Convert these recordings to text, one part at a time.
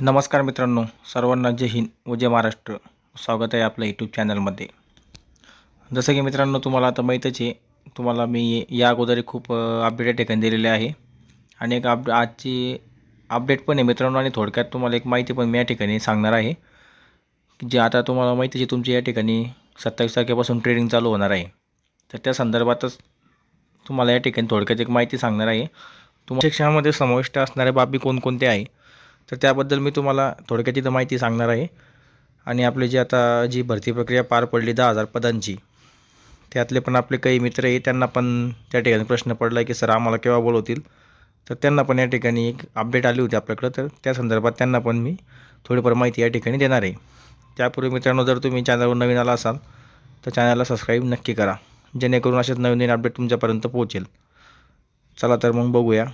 नमस्कार मित्रांनो सर्वांना जय हिंद व जय महाराष्ट्र. स्वागत आहे आपल्या यूट्यूब चॅनलमध्ये जसं की मित्रांनो तुम्हाला आता माहीतच आहे तुम्हाला मी या अगोदर खूप अपडेट या ठिकाणी दिलेले आहे. आणि एक अप आजची अपडेट पण आहे मित्रांनो आणि थोडक्यात तुम्हाला एक माहिती पण मी या ठिकाणी सांगणार आहे. जे आता तुम्हाला माहितीच आहे तुमची या ठिकाणी सत्तावीस तारखेपासून ट्रेडिंग चालू होणार आहे. तर त्या संदर्भातच तुम्हाला या ठिकाणी थोडक्यात एक माहिती सांगणार आहे. तुम्हाला शिक्षणामध्ये समाविष्ट असणाऱ्या बाबी कोणकोणत्या आहे? तर त्याबद्दल मी तुम्हाला थोडक्यात इथं माहिती सांगणार आहे. आणि आपली जी आता जी भरती प्रक्रिया पार पडली दहा हजार पदांची त्यातले पण आपले काही मित्र आहे त्यांना पण त्या ठिकाणी प्रश्न पडला आहे की सर आम्हाला केव्हा बोलवतील? तर त्यांना पण या ठिकाणी एक अपडेट आली होती आपल्याकडं. तर त्या संदर्भात त्यांना पण मी थोडीफार माहिती या ठिकाणी देणार आहे. त्यापूर्वी मित्रांनो जर तुम्ही चॅनलवर नवीन आला असाल तर चॅनलला सबस्क्राईब नक्की करा. जेणेकरून असेच नवीन नवीन अपडेट तुमच्यापर्यंत पोहोचेल. चला तर मग बघूया.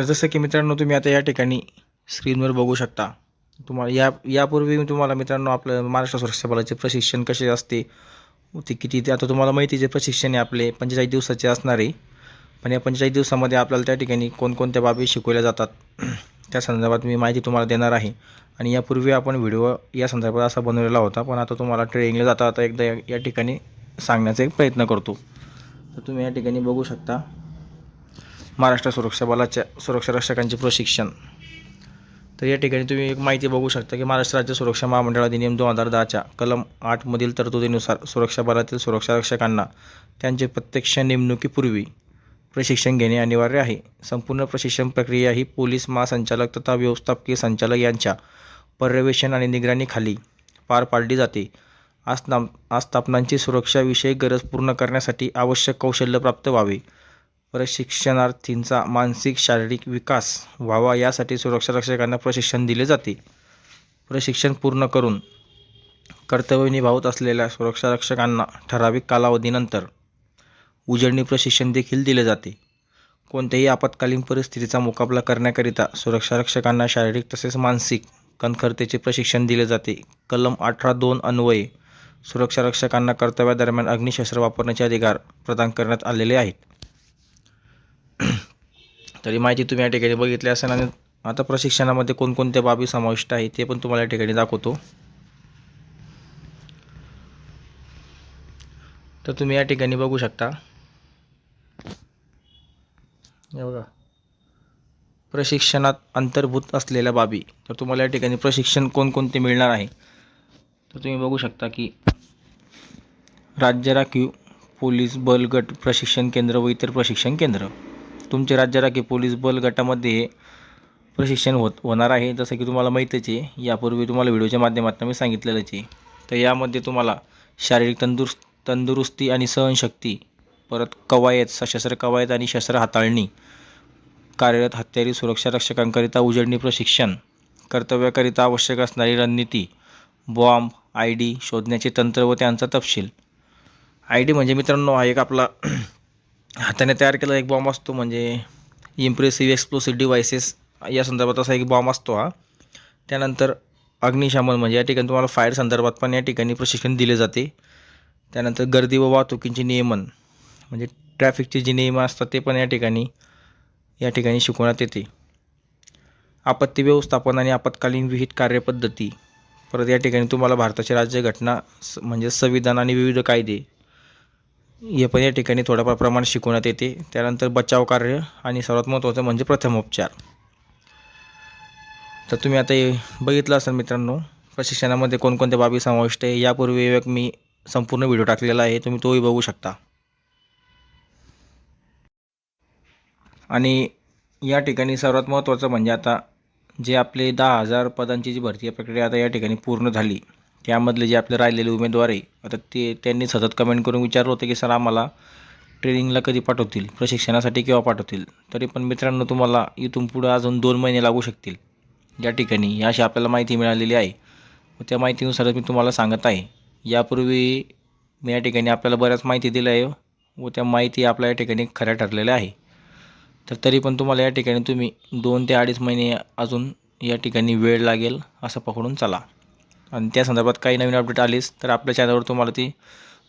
तर जसं की मित्रांनो तुम्ही आता या ठिकाणी स्क्रीनवर बघू शकता. तुम्हाला या यापूर्वी मी तुम्हाला मित्रांनो आपलं महाराष्ट्र सुरक्षा बलाचे प्रशिक्षण कसे असते ते किती ते आता तुम्हाला माहितीचे प्रशिक्षण आहे आपले पंचेचाळीस दिवसाचे असणार. आहे पण या पंचेचाळीस दिवसामध्ये आपल्याला त्या ठिकाणी कोणकोणत्या बाबी शिकवल्या जातात त्या संदर्भात मी माहिती तुम्हाला देणार आहे. आणि यापूर्वी आपण व्हिडिओ या संदर्भात असा बनवलेला होता पण आता तुम्हाला ट्रेनिंगला जाता आता एकदा या या ठिकाणी सांगण्याचा एक प्रयत्न करतो. तर तुम्ही या ठिकाणी बघू शकता. महाराष्ट्र सुरक्षा बलाच्या सुरक्षा रक्षकांचे प्रशिक्षण. तर या ठिकाणी तुम्ही एक माहिती बघू शकता की महाराष्ट्र राज्य सुरक्षा महामंडळ अधिनियम दोन हजार दहाच्या कलम आठमधील तरतुदीनुसार सुरक्षा बलातील सुरक्षा रक्षकांना त्यांचे प्रत्यक्ष नेमणुकीपूर्वी प्रशिक्षण घेणे अनिवार्य आहे. संपूर्ण प्रशिक्षण प्रक्रिया ही पोलीस महासंचालक तथा व्यवस्थापकीय संचालक यांच्या पर्यवेक्षण आणि निगराणीखाली पार पाडली जाते. आस्थाप आस्थापनांची सुरक्षाविषयक गरज पूर्ण करण्यासाठी आवश्यक कौशल्य प्राप्त व्हावे. प्रशिक्षणार्थींचा मानसिक शारीरिक विकास व्हावा यासाठी सुरक्षा रक्षकांना प्रशिक्षण दिले जाते. प्रशिक्षण पूर्ण करून कर्तव्य निभावत असलेल्या सुरक्षा रक्षकांना ठराविक कालावधीनंतर उजळणी प्रशिक्षण देखील दिले जाते. कोणत्याही आपत्कालीन परिस्थितीचा मुकाबला करण्याकरिता सुरक्षा रक्षकांना शारीरिक तसेच मानसिक कणखरतेचे प्रशिक्षण दिले जाते. कलम अठरा दोन अन्वये सुरक्षा रक्षकांना कर्तव्यादरम्यान अग्निशस्त्र वापरण्याचे अधिकार प्रदान करण्यात आलेले आहेत. तरी माहिती तुम्ही या ठिकाणी बघितली असेल आणि आता प्रशिक्षणामध्ये कोणकोणत्या बाबी समाविष्ट आहे ते पण तुम्हाला या ठिकाणी दाखवतो. तर तुम्ही या ठिकाणी बघू शकता. हे बघा. प्रशिक्षणात अंतर्भूत असलेल्या बाबी. तर तुम्हाला या ठिकाणी प्रशिक्षण कोणकोणते मिळणार आहे? तर तुम्ही बघू शकता की राज्य राखीव पोलीस बलगट प्रशिक्षण केंद्र व इतर प्रशिक्षण केंद्र. तुमचे राज्य राखीव पोलीस बल गटामध्ये हे प्रशिक्षण होत होणार आहे. जसं की तुम्हाला माहीतच आहे यापूर्वी तुम्हाला व्हिडिओच्या माध्यमातून मी सांगितलेलंच आहे. तर यामध्ये तुम्हाला शारीरिक तंदुरुस्त तंदुरुस्ती आणि सहनशक्ती परत कवायत सशस्त्र कवायत आणि शस्त्र हाताळणी कार्यरत हत्यारी सुरक्षा रक्षकांकरिता उजळणी प्रशिक्षण कर्तव्याकरिता आवश्यक असणारी रणनीती बॉम्ब आय डी शोधण्याचे तंत्र व त्यांचा तपशील. आय डी म्हणजे मित्रांनो हा एक आपला हाताने तयार केलेला एक बॉम्ब असतो म्हणजे इम्प्रेसिव्ह एक्सप्लोसिव्ह डिव्हायसेस या संदर्भात असा एक बॉम्ब असतो हा. त्यानंतर अग्निशमन म्हणजे या ठिकाणी तुम्हाला फायर संदर्भात पण या ठिकाणी प्रशिक्षण दिले जाते. त्यानंतर गर्दी व वाहतुकींचे नियमन म्हणजे ट्रॅफिकचे जे नियम असतात ते पण या ठिकाणी या ठिकाणी शिकवण्यात येते. आपत्ती व्यवस्थापन आणि आपत्कालीन विहित कार्यपद्धती. परत या ठिकाणी तुम्हाला भारताची राज्यघटना स म्हणजे संविधान आणि विविध कायदे हे पण या ठिकाणी थोड्याफार प्रमाणात शिकवण्यात येते. त्यानंतर बचाव कार्य आणि सर्वात महत्त्वाचं म्हणजे प्रथमोपचार तर तुम्ही आता हे बघितलं असाल मित्रांनो प्रशिक्षणामध्ये कोणकोणत्या बाबी समाविष्ट आहे यापूर्वी एक मी संपूर्ण व्हिडिओ टाकलेला आहे तुम्ही तोही बघू शकता. आणि या ठिकाणी सर्वात महत्त्वाचं म्हणजे आता जे आपले दहा हजार पदांची जी भरती प्रक्रिया आता या ठिकाणी पूर्ण झाली. त्यामधले जे आपले राहिलेले उमेदवार आहे आता ते त्यांनी सतत कमेंट करून विचारलं होतं की सर आम्हाला ट्रेनिंगला कधी पाठवतील? प्रशिक्षणासाठी केव्हा पाठवतील? तरी पण मित्रांनो तुम्हाला इथून पुढं अजून दोन महिने लागू शकतील. या ठिकाणी अशी आपल्याला माहिती मिळालेली आहे. व त्या माहितीनुसारच मी तुम्हाला सांगत आहे. यापूर्वी मी या ठिकाणी आपल्याला बऱ्याच माहिती दिल्या आहे व त्या माहिती आपल्या या ठिकाणी खऱ्या ठरलेल्या आहे. तर तरी पण तुम्हाला या ठिकाणी तुम्ही दोन ते अडीच महिने अजून या ठिकाणी वेळ लागेल असं पकडून चला. आणि त्या संदर्भात काही नवीन अपडेट आलीच तर आपल्या चॅनलवर तुम्हाला ती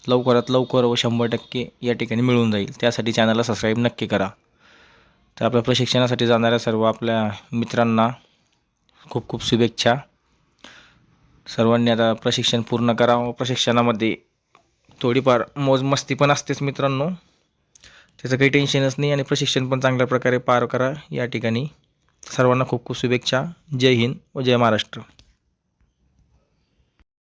लवकरात लवकर व शंभर टक्के या ठिकाणी मिळून जाईल. त्यासाठी चॅनलला सबस्क्राईब नक्की करा. तर आपल्या प्रशिक्षणासाठी जाणाऱ्या सर्व आपल्या मित्रांना खूप खूप शुभेच्छा. सर्वांनी आता प्रशिक्षण पूर्ण करा. व प्रशिक्षणामध्ये थोडीफार मोजमस्ती पण असतेच मित्रांनो. त्याचं काही टेन्शनच नाही आणि प्रशिक्षण पण चांगल्या प्रकारे पार करा. या ठिकाणी सर्वांना खूप खूप शुभेच्छा. जय हिंद व जय महाराष्ट्र.